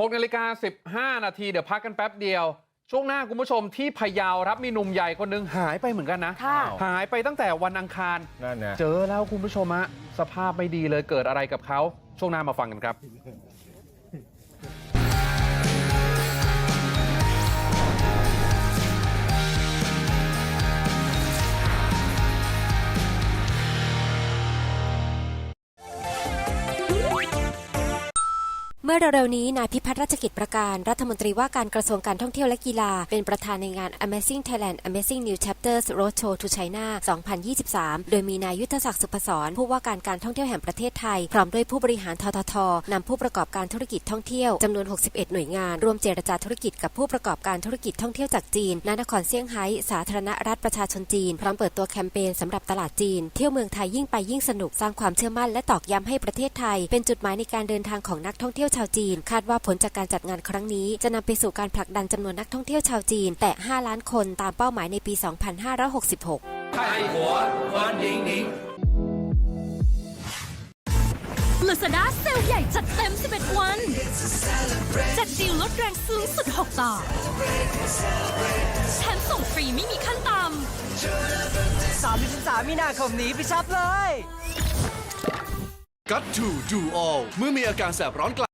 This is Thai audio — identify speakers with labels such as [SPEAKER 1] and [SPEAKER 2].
[SPEAKER 1] 6นาฬิกา15นาทีเดี๋ยวพักกันแป๊บเดียวช่วงหน้าคุณผู้ชมที่พะเยาครับมีหนุ่มใหญ่คนหนึงหายไปเหมือนกันนะ
[SPEAKER 2] ค่ะ
[SPEAKER 1] หายไปตั้งแต่วันอังคาร
[SPEAKER 3] นั่นนะ
[SPEAKER 1] เจอแล้วคุณผู้ชมฮะสภาพไม่ดีเลยเกิดอะไรกับเขาช่วงหน้ามาฟังกันครับ
[SPEAKER 4] มื่อเร็วๆนี้นายพิพัฒน์รัชกิจประการ รัฐมนตรีว่าการกระทรวงการท่องเที่ยวและกีฬา เป็นประธานในงาน Amazing Thailand Amazing New Chapters Roadshow to China 2023 โดยมีนายยุทธศักดิ์สุพศรผู้ว่าการการท่องเที่ยวแห่งประเทศไทย พร้อมด้วยผู้บริหารทททนำผู้ประกอบการธุรกิจท่องเที่ยวจำนวน 61 หน่วยงาน ร่วมเจรจาธุรกิจกับผู้ประกอบการธุรกิจท่องเที่ยวจากจีนณนครเซี่ยงไฮ้สาธารณรัฐประชาชนจีน พร้อมเปิดตัวแคมเปญสำหรับตลาดจีน เที่ยวเมืองไทยยิ่งไปยิ่งสนุกสร้างความเชื่อมั่นและตอกย้ำให้ประเทศไทย เป็นจุดหมายในการเดินทางของนักท่องเที่ยวชาวจีน คาดว่าผลจากการจัดงานครั้งนี้ จะนำไปสู่การผลักดันจำนวนนักท่องเที่ยวชาวจีน แต่ 5 ล้านคนตามเป้าหมายในปี 2566
[SPEAKER 5] ลาซาด้าเซลลใหญ่จัดเต็ม 11 วัน จัดดีลลดแรงสูงสุด 6 ต่อ แถมส่งฟรีไม่มีขั้นต่ำ
[SPEAKER 6] 33มีนาคมนี้ไปช็อปเลย
[SPEAKER 7] กัตทูดูออลเมื่อมีอาการแสบร้อนกลาง